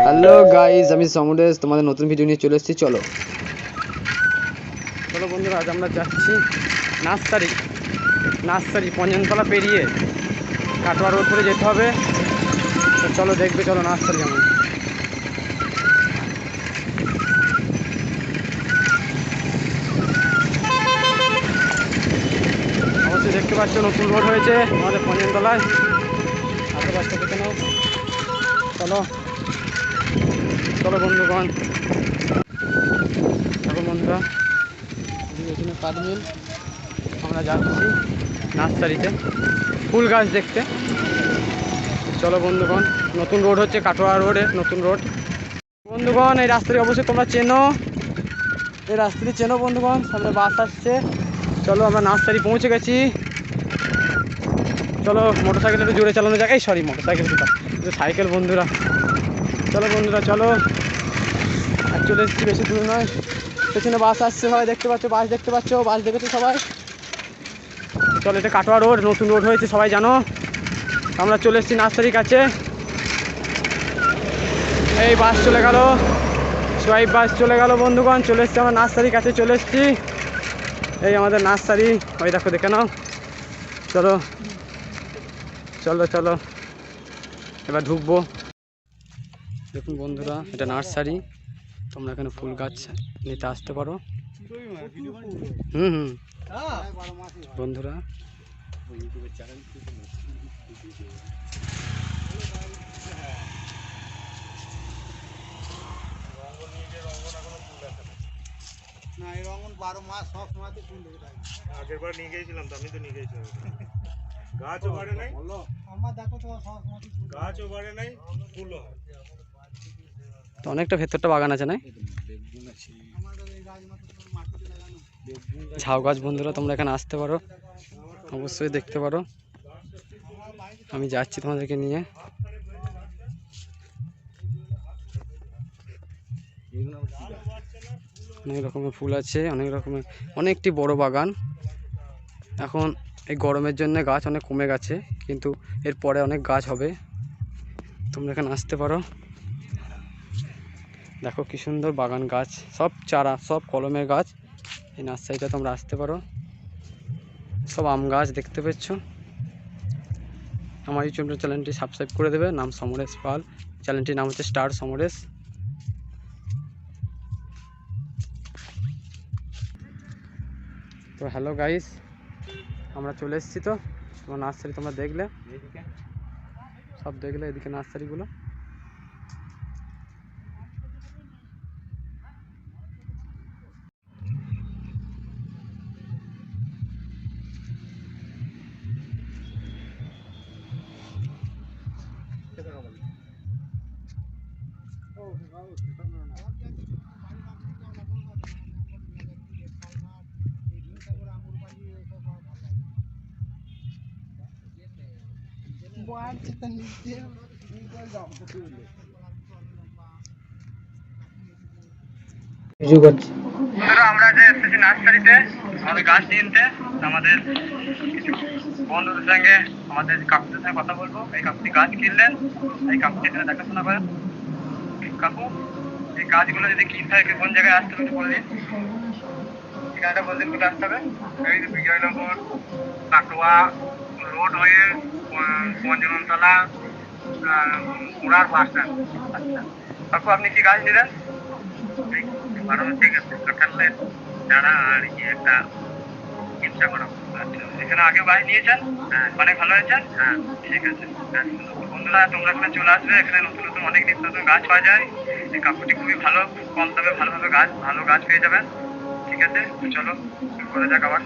Hello guys আমি সমরেশ, তোমাদের নতুন ভিডিও নিয়ে চলে এসেছি, চলো। চলো বন্ধুরা, আজ আমরা যাচ্ছি নার্সারি। নার্সারি পঞ্জনতলা পেরিয়ে কাটোয়া রোড ধরে যেতে হবে। তো চলো দেখবে, চলো নার্সারি আমার। অবশ্যই দেখতে পাচ্ছ, নতুন রোড হয়েছে আমাদের পঞ্জনতলায় আশেপাশটা দেখে নাও। চলো। চলো বন্ধুগণ। দেখো বন্ধুরা এখানে আমরা যাচ্ছি নার্সারিতে, ফুল গাছ দেখতে। চলো বন্ধুগণ, নতুন রোড হচ্ছে কাটোয়া রোডে, নতুন রোড। বন্ধুগণ, এই রাস্তাটি অবশ্যই তোমরা চেনো। এই রাস্তাটি চেনো বন্ধুগণ, সামনে বাস আসছে। চলো আমরা নার্সারি পৌঁছে গেছি। চলো মোটর সাইকেল একটু জোরে চালানো যাক। এই সরি মোটর সাইকেল কোথা সাইকেল বন্ধুরা। চলো বন্ধুরা, চলো। আর চলে এসেছি বেশি দূর নয়। পেছনে বাস আসছে সবাই, দেখতে পাচ্ছ, বাস দেখতে পাচ্ছ, বাস দেখেছ সবাই? চলো, এটা কাটোয়া রোড, নতুন রোড হয়েছে, সবাই জানো। আমরা চলে এসেছি নার্সারির কাছে। এই বাস চলে গেল। সোয়াইপ বাস চলে গেল, বন্ধুগণ। চলে এসেছি আমরা নার্সারির কাছে, চলে এসেছি। এই আমাদের নার্সারি। ওই দেখো, দেখে নাও। চলো। চলো চলো। এবার ঢুকবো। দেখুন বন্ধুরা এটা নার্সারি। তোমরা এখানে ফুল গাছ নিতে আসতে পারো। হুম হুম। বন্ধুরা না বারো মাস সব সময়তে ফুল থাকে আগের বার নিয়ে গিয়েছিলাম তো আমি তো নিয়ে গিয়েছিলাম গাছও বাড়ে নাই? আমার দেখো তো সব সময়তে ফুল গাছও বাড়ে নাই ফুলও হয়। তো অনেকটা ভেতরটা বাগান আছে না ঝাউ গাছ বন্ধুরা, তোমরা এখানে আসতে পারো। অবশ্যই দেখতে পারো। আমি যাচ্ছি তোমাদেরকে নিয়ে। অনেক রকমের ফুল আছে, অনেক রকমের, অনেকটি বড় বাগান। এখন এই গরমের জন্য গাছ অনেক কমে গেছে, কিন্তু এরপরে অনেক গাছ হবে। তোমরা এখানে আসতে পারো। দেখো কি সুন্দর বাগান গাছ সব চারা সব কলমের গাছ। এই নার্সারিটা তোমরা আসতে পারো। সব আম গাছ দেখতে পাচ্ছ আমার ইউটিউব চ্যানেলটি সাবস্ক্রাইব করে দেবে। নাম সমরেশ পাল। চ্যানেলটির নাম হচ্ছে স্টার সমরেশ। তো হ্যালো গাইস আমরা চলে এসেছি তো। তোমার নার্সারি তোমরা দেখলে? সব দেখলে এদিকে নার্সারিগুলো? আমরা যে এসেছি নার্সারিতে, আমাদের গাছ কিনতে, আমাদের কিছু বন্ধুদের সঙ্গে আমাদের কাকুদের সঙ্গে কথা বলব। এই কাকুটি গাছ কিনলেন, এই কাকুটি এখানে দেখাশোনা করেন। কাকু এই গাছগুলো যদি কিনতে হয় কোন জায়গায় আসতে হবে বলে দিন। ঠিকানাটা বলতে কোথায় আসতে হবে। এই বিজয়নগর কাটোয়া রোড হয়ে পঞ্চমতলা উড়ার বাস স্ট্যান্ড আচ্ছা। কাকু আপনি কি গাছ নিলেন বারো ঠিক আছে কাঁঠালের চারা আর ইয়ে একটা চিকিৎসা করা। আচ্ছা এখানে আগেও গাছ নিয়েছেন? হ্যাঁ। অনেক ভালো হয়েছেন হ্যাঁ। ঠিক আছে। হ্যাঁ, বন্ধুরা তোমরা এখানে চলে আসবে। এখানে নতুন নতুন অনেক নিত্য নতুন গাছ পাওয়া যায়। এই কাকুটি খুবই ভালো কম দামে ভালোভাবে গাছ, ভালো গাছ পেয়ে যাবেন। ঠিক আছে? চলো করা যাক আবার।